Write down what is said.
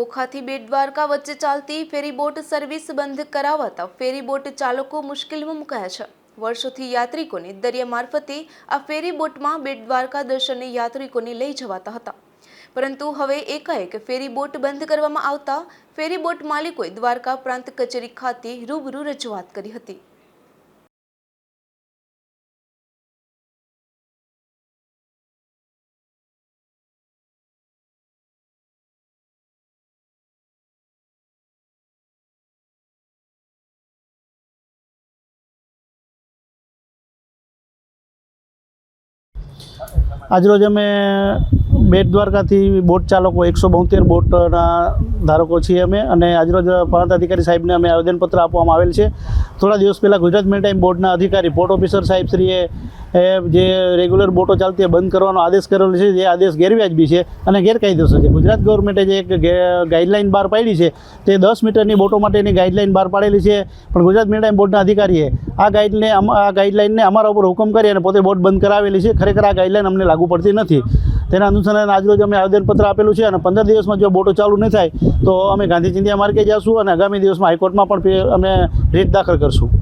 ઓખાથી બેટ દ્વારકા વચ્ચે ચાલતી ferry boat service બંધ કરાવાતા ફેરીબોટ ચાલકો મુશ્કેલીમાં મુકાયા છે. વર્ષોથી યાત્રિકોને દરિયા મારફતે આ ફેરીબોટમાં બેટ દ્વારકા દર્શને યાત્રિકોને લઈ જવાતા હતા. પરંતુ હવે એકાએક ફેરીબોટ બંધ કરવામાં આવતા ફેરીબોટ માલિકોએ દ્વારકા પ્રાંત કચેરી ખાતે રૂબરૂ રજૂઆત કરી હતી. આજરોજ અમે બેટ દ્વારકાથી બોટ ચાલકો, એકસો બોતેર બોટના ધારકો છીએ અમે અને આજરોજ પ્રાંત અધિકારી સાહેબને અમે આવેદનપત્ર આપવામાં આવેલ છે. થોડા દિવસ પહેલાં ગુજરાત મેરીટાઈમ બોર્ડના અધિકારી પોર્ટ ઓફિસર સાહેબશ્રીએ, એ જે રેગ્યુલર બોટો ચાલતી હોય બંધ કરવાનો આદેશ કરેલો છે. જે આદેશ ગેરવ્યાજબી છે અને ગેરકાયદેસર છે. ગુજરાત ગવર્મેન્ટે જે એક ગાઈડલાઇન બહાર પાડી છે તે દસ મીટરની બોટો માટેની ગાઈડલાઇન બહાર પાડેલી છે. પણ ગુજરાત મેરીટાઈમ બોર્ડના અધિકારીએ આ ગાઈડને, આ ગાઈડલાઇનને અમારા ઉપર હુકમ કરી અને પોતે બોટ બંધ કરાવેલી છે. ખરેખર આ ગાઈડલાઇન અમને લાગુ પડતી નથી. તેના અનુસંધાને આજરોજ અમે આવેદનપત્ર આપેલું છે અને પંદર દિવસમાં જો બોટો ચાલુ નહીં થાય, તો અમે ગાંધી ચિંધ્યા માર્ગે જઈશું અને આગામી દિવસમાં હાઈકોર્ટમાં પણ અમે રીટ દાખલ કરશું.